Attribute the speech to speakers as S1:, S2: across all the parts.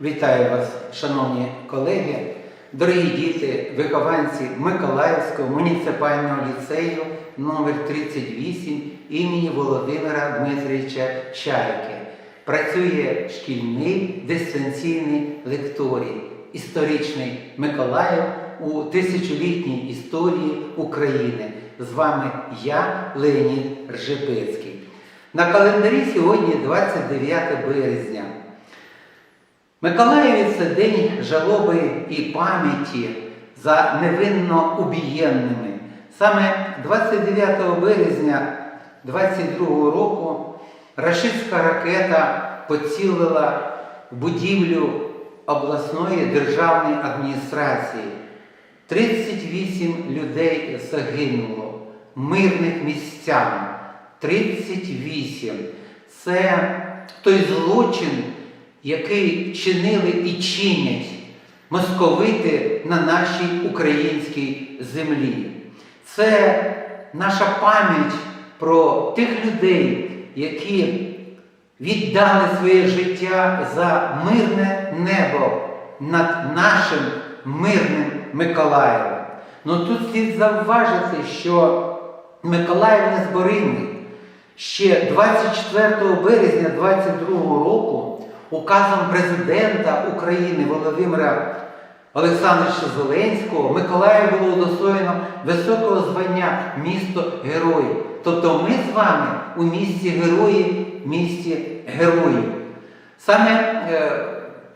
S1: Вітаю вас, шановні колеги, дорогі діти, вихованці Миколаївського муніципального ліцею номер 38 імені Володимира Дмитрича Чайки. Працює шкільний дистанційний лекторій, історичний Миколаїв у тисячолітній історії України. З вами я, Леонід Ржепецький. На календарі сьогодні 29 березня. Миколаєві це день жалоби і пам'яті за невинно убієнними. Саме 29 березня 22 року рашистська ракета поцілила будівлю обласної державної адміністрації. 38 людей загинуло, мирних містян. 38. Це той злочин, який чинили і чинять московити на нашій українській землі. Це наша пам'ять про тих людей, які віддали своє життя за мирне небо над нашим мирним Миколаєвом. Ну тут слід завважити, що Миколаїв не зборимий. Ще 24 березня 22 року указом президента України Володимира Олександровича Зеленського Миколаїв було удостоєно високого звання місто Герої. Тобто ми з вами у місті Герої, місті Героїв. Саме е,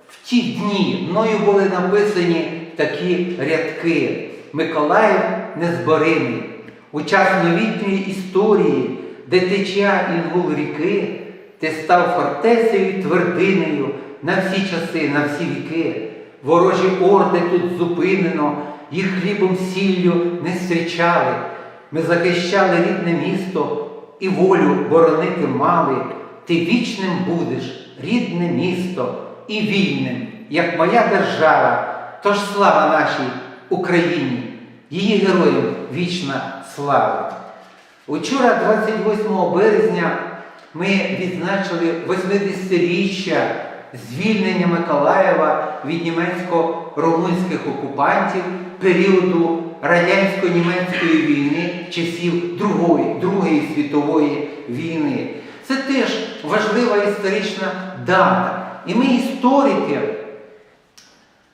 S1: в ті дні мною були написані такі рядки. Миколаїв незборимий. У час новітньої історії, де тече інгул ріки, ти став фортецею твердинею на всі часи, на всі віки. Ворожі орди тут зупинено, їх хлібом сіллю не зустрічали. Ми захищали рідне місто і волю боронити мали. Ти вічним будеш, рідне місто, і вільним, як моя держава. Тож слава нашій Україні, її героям вічна слава. Учора, 28 березня, ми відзначили 80-річчя звільнення Миколаєва від німецько-румунських окупантів періоду радянсько-німецької війни часів Другої, Другої світової війни. Це теж важлива історична дата. І ми, історики,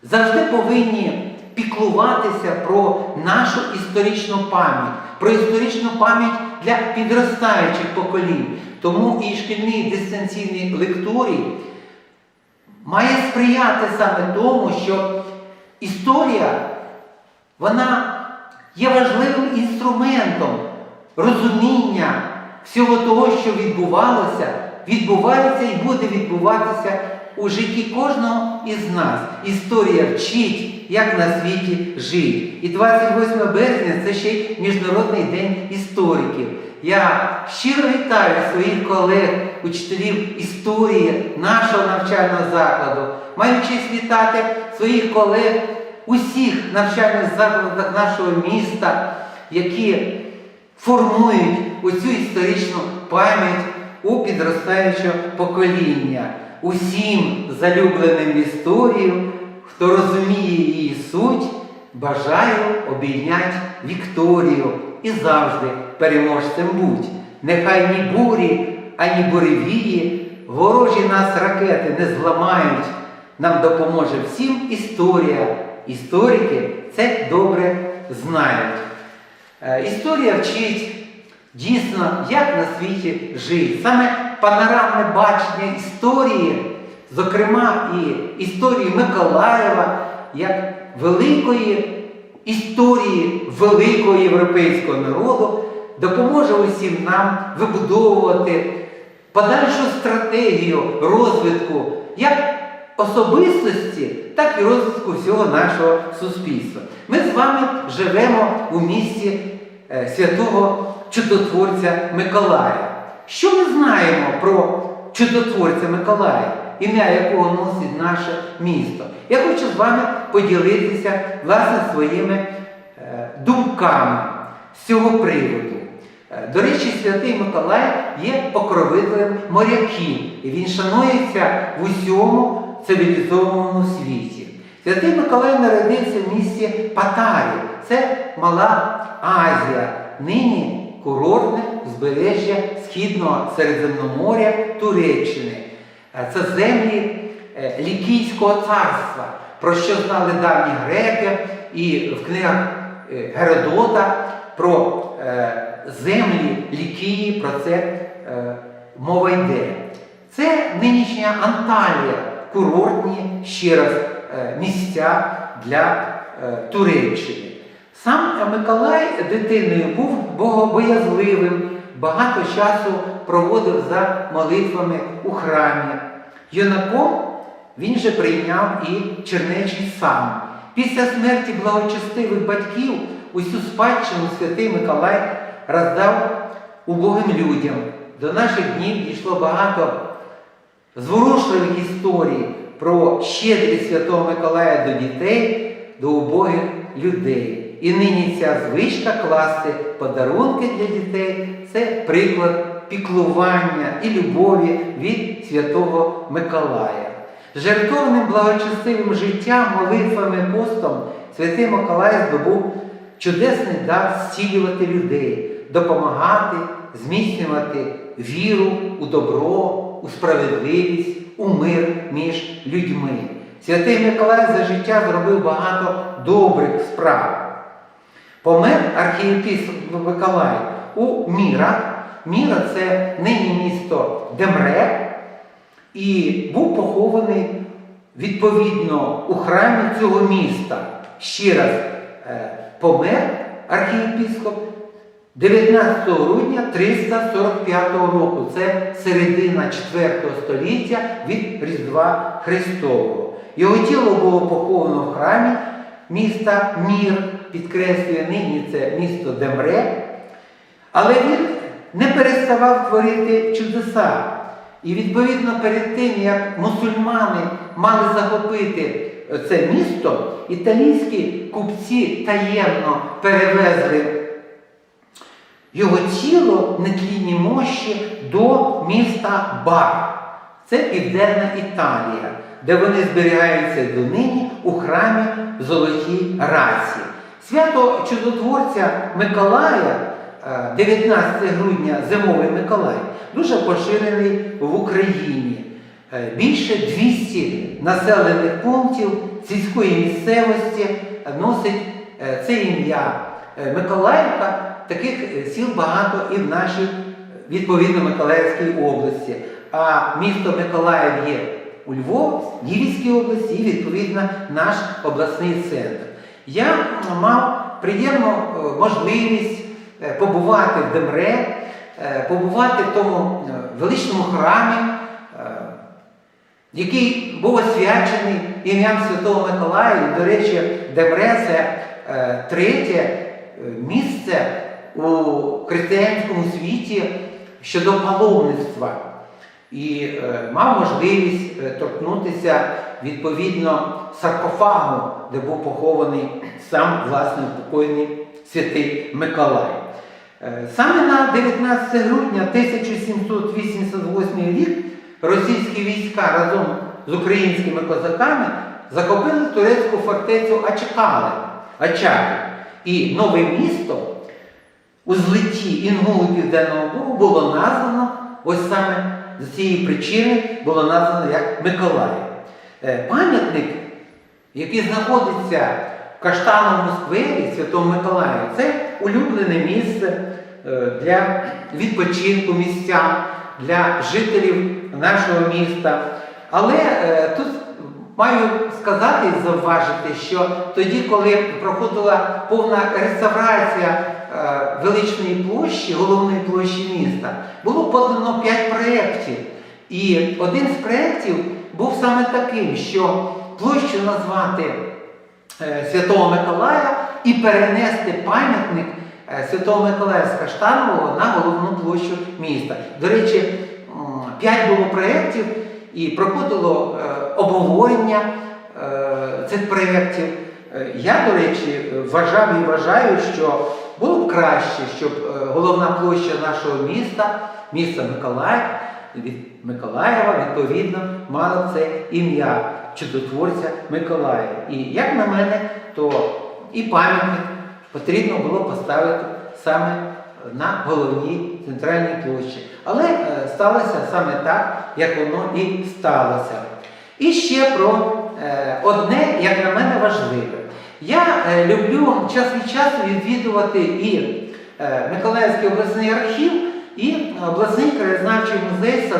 S1: завжди повинні піклуватися про нашу історичну пам'ять, про історичну пам'ять для підростаючих поколінь. Тому і шкільний дистанційний лекторій має сприяти саме тому, що історія вона є важливим інструментом розуміння всього того, що відбувалося, відбувається і буде відбуватися у житті кожного із нас. Історія вчить, як на світі жити. І 28 березня це ще й Міжнародний день істориків. Я щиро вітаю своїх колег, учителів історії нашого навчального закладу. Маю честь вітати своїх колег усіх навчальних закладах нашого міста, які формують оцю історичну пам'ять у підростаючого покоління. Усім залюбленим в історію, хто розуміє її суть, бажаю обійняти Вікторію і завжди переможцем будь. Нехай ні бурі, ані буревії, ворожі нас ракети не зламають. Нам допоможе всім історія. Історики це добре знають. Е, Історія вчить дійсно, як на світі жити. Саме панорамне бачення історії, зокрема і історії Миколаєва, як великої історії великого європейського народу, допоможе усім нам вибудовувати подальшу стратегію розвитку як особистості, так і розвитку всього нашого суспільства. Ми з вами живемо у місті е, святого чудотворця Миколая. Що ми знаємо про чудотворця Миколая, ім'я якого носить наше місто? Я хочу з вами поділитися власне своїми е, думками з цього приводу. Е, До речі, святий Миколай є покровителем моряків, і він шанується в усьому цивілізованому світі. Святий Миколай народився в місті Патарі, це Мала Азія, нині курортне узбережжя Східного Середземноморя Туреччини. Е, Це землі е, Лікійського царства, про що знали давні греки і в книгах Геродота про землі Лікії, про це е, мова йде. Це нинішня Анталія, курортні ще раз е, місця для е, Туреччини. Сам Миколай дитиною був богобоязливим, багато часу проводив за молитвами у храмі. Юнаком він же прийняв і чернечий сам. Після смерті благочестивих батьків усю спадщину святий Миколай роздав убогим людям. До наших днів дійшло багато зворушливих історій про щедрість Святого Миколая до дітей, до убогих людей. І нині ця звичка класти подарунки для дітей це приклад піклування і любові від Святого Миколая. Жертовним благочестивим життям, молитвами, постом Святий Миколай здобув чудесний дар зцілювати людей, допомагати, зміцнювати віру у добро, у справедливість, у мир між людьми. Святий Миколай за життя зробив багато добрих справ. Помер архієпископ Миколай у Мірах. Міра це нині місто Демре, і був похований відповідно у храмі цього міста. Ще раз е, помер архієпископ 19 грудня 345 року. Це середина 4 століття від Різдва Христового. Його тіло було поховано в храмі міста Мір, підкреслює нині це місто Демре. Але він не переставав творити чудеса. І відповідно перед тим, як мусульмани мали захопити це місто, італійські купці таємно перевезли його тіло на тлінні мощі до міста Бар. Це Південна Італія, де вони зберігаються донині у храмі Золотій Раці. Свято чудотворця Миколая, е, 19 грудня зимовий Миколай, дуже поширений в Україні. Е, Більше 200 населених пунктів сільської місцевості носить е, це ім'я Е, Миколаївка. Таких е, сіл багато і в нашій відповідно Миколаївській області. А місто Миколаїв є у Львов, Львівській області і відповідно наш обласний центр. Я мав приємну е, можливість е, побувати в Демре, е, побувати в тому е, величному храмі, е, який був освячений ім'ям Святого Миколая. До речі, Демре це е, третє е, місце у християнському світі щодо паломництва. І е, мав можливість е, торкнутися відповідно саркофагу, де був похований сам власне покойний святий Миколай. Е, Саме на 19 грудня 1788 рік російські війська разом з українськими козаками захопили турецьку фортецю Ачакали, Ачаки. І нове місто у злитті Інгулу Південного Бугу було названо, ось саме з цієї причини було названо як Миколаїв. Е, Пам'ятник, який знаходиться в Каштановому сквері Святого Миколая, це улюблене місце е, для відпочинку місця, для жителів нашого міста. Але е, тут маю сказати і зауважити, що тоді, коли проходила повна реставрація величної площі, головної площі міста, було подано 5 проєктів. І один з проєктів був саме таким, що площу назвати е, Святого Миколая і перенести пам'ятник е, Святого Миколая з Каштанового на головну площу міста. До речі, м, п'ять було проєктів і проходило е, обговорення е, цих проєктів. Е, Я, до речі, вважав і вважаю, що було б краще, щоб е, головна площа нашого міста, міста Миколаїв, від Миколаєва, відповідно, мало це ім'я чудотворця Миколая. І як на мене, то і пам'ятник потрібно було поставити саме на головній центральній площі. Але е, сталося саме так, як воно і сталося. І ще про е, одне, як на мене, важливе. Я е, люблю час від часу відвідувати і е, Миколаївський обласний архів, і обласний краєзнавчий музей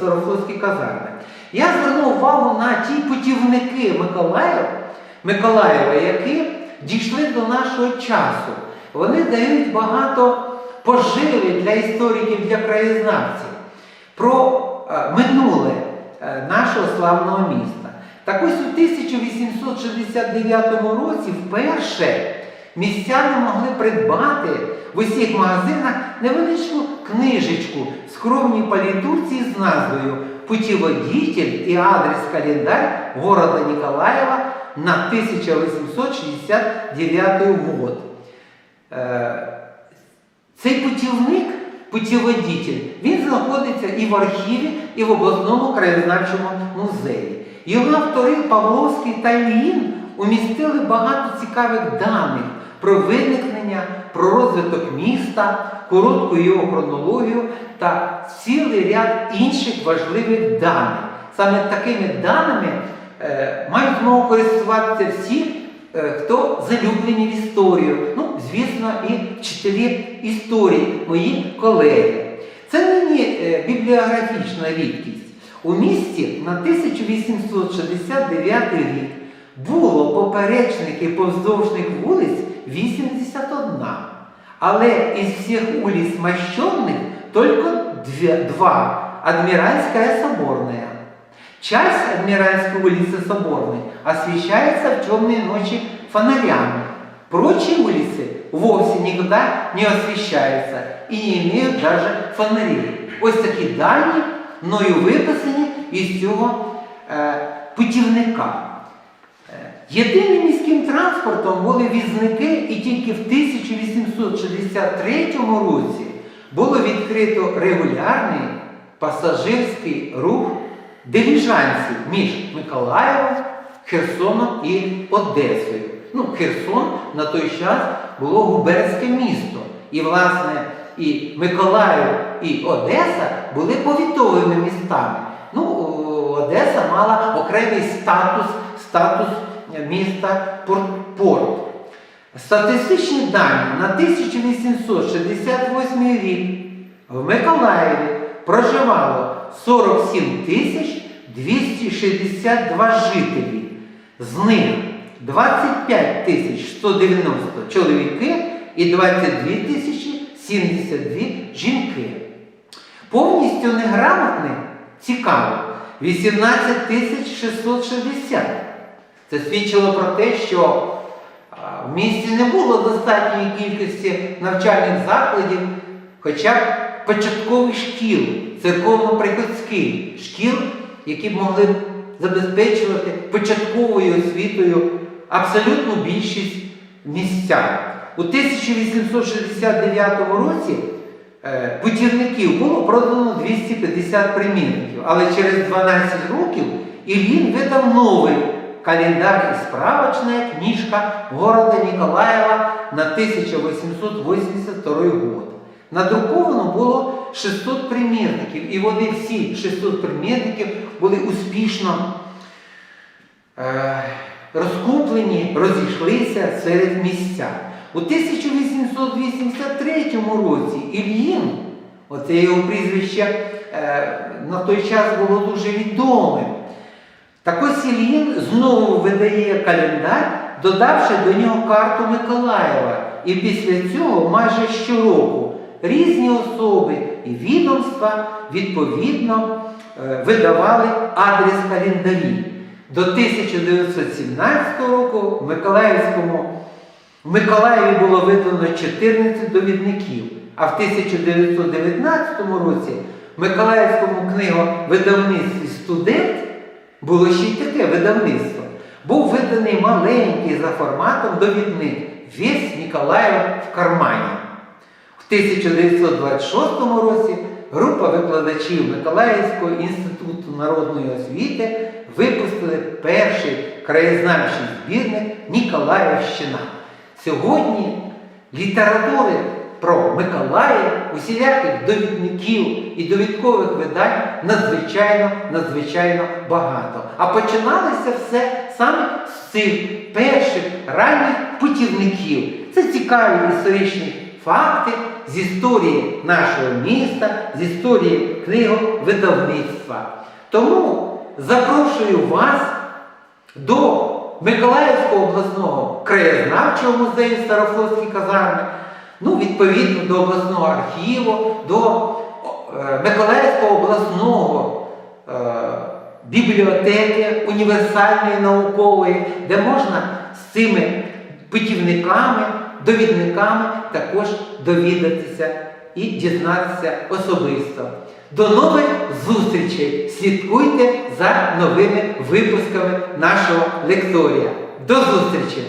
S1: Сарафлаські, казарми. Я звернув увагу на ті путівники Миколаєва, Миколаєва, які дійшли до нашого часу. Вони дають багато поживи для істориків, для краєзнавців про е, минуле нашого славного міста. Так ось у 1869 році вперше містяни могли придбати в усіх магазинах невеличку книжечку в скромній палітурці з назвою Путіводитель і адрес календарь города Ніколаєва на 1869 год. Е, Цей путівник, путіводитель, він знаходиться і в архіві, і в обласному краєзнавчому музеї. Його автори Павловський та Ільїн умістили багато цікавих даних про виникнення, про розвиток міста, коротку його хронологію та цілий ряд інших важливих даних. Саме такими даними е, мають змогу користуватися всі, е, хто залюблені в історію. Ну, звісно, і вчителі історії, мої колеги. Це нині е, бібліографічна рідкість. У місті на 1869 рік було поперечних і повздовжних вулиць 81. Але із всіх улиц мощенных только две, два. Адмиральская и Соборная. Часть Адмиральской улицы Соборной освещается в темные ночи фонарями. Прочие улицы вовсе никогда не освещаются и не имеют даже фонарей. Ось такі дані мною виписані із цього е, путівника. Е, Єдиним міським транспортом були візники, і тільки в 1863 році було відкрито регулярний пасажирський рух диліжансів між Миколаєвом, Херсоном і Одесою. Ну, Херсон на той час було губернське місто. І, власне, і Миколаїв, і Одеса були повітовими містами. Ну, Одеса мала окремий статус, статус міста Порт. Статистичні дані на 1868 рік в Миколаєві проживало 47 тисяч 262 жителі. З них 25 тисяч 190 чоловіки і 22 тисячі 72 жінки. Повністю неграмотних цікаво 18 660. Це свідчило про те, що в місті не було достатньої кількості навчальних закладів, хоча б початкових шкіл, церковно-приходських шкіл, які б могли забезпечувати початковою освітою абсолютну більшість місця. У 1869 році е, путівників було продано 250 примірників, але через 12 років Ільїн видав новий календар і справочна книжка города Ніколаєва на 1882 год. Надруковано було 600 примірників, і вони всі 600 примірників були успішно е, розкуплені, розійшлися серед місця. У 1883 році Ільїн, оце його прізвище е, на той час було дуже відомим. Так ось Ільїн знову видає календар, додавши до нього карту Миколаєва. І після цього майже щороку різні особи і відомства відповідно е, видавали адрес календарі. До 1917 року в Миколаївському в Миколаєві було видано 14 довідників, а в 1919 році в Миколаївському книговидавництві студент було ще й таке видавництво. Був виданий маленький за форматом довідник Весь Ніколаєв в кармані. В 1926 році група викладачів Миколаївського інституту народної освіти випустили перший краєзнавчий збірник Ніколаївщина. Сьогодні літератури про Миколаїв, усіляких довідників і довідкових видань надзвичайно, надзвичайно багато. А починалося все саме з цих перших ранніх путівників. Це цікаві історичні факти з історії нашого міста, з історії книговидавництва. Тому запрошую вас до Миколаївського обласного краєзнавчого музею Старофлотські казарми, ну, відповідно до обласного архіву, до е, Миколаївського обласного е, бібліотеки універсальної наукової, де можна з цими путівниками, довідниками також довідатися і дізнатися особисто. До нових зустрічей! Слідкуйте за новими випусками нашого лекторія. До зустрічі!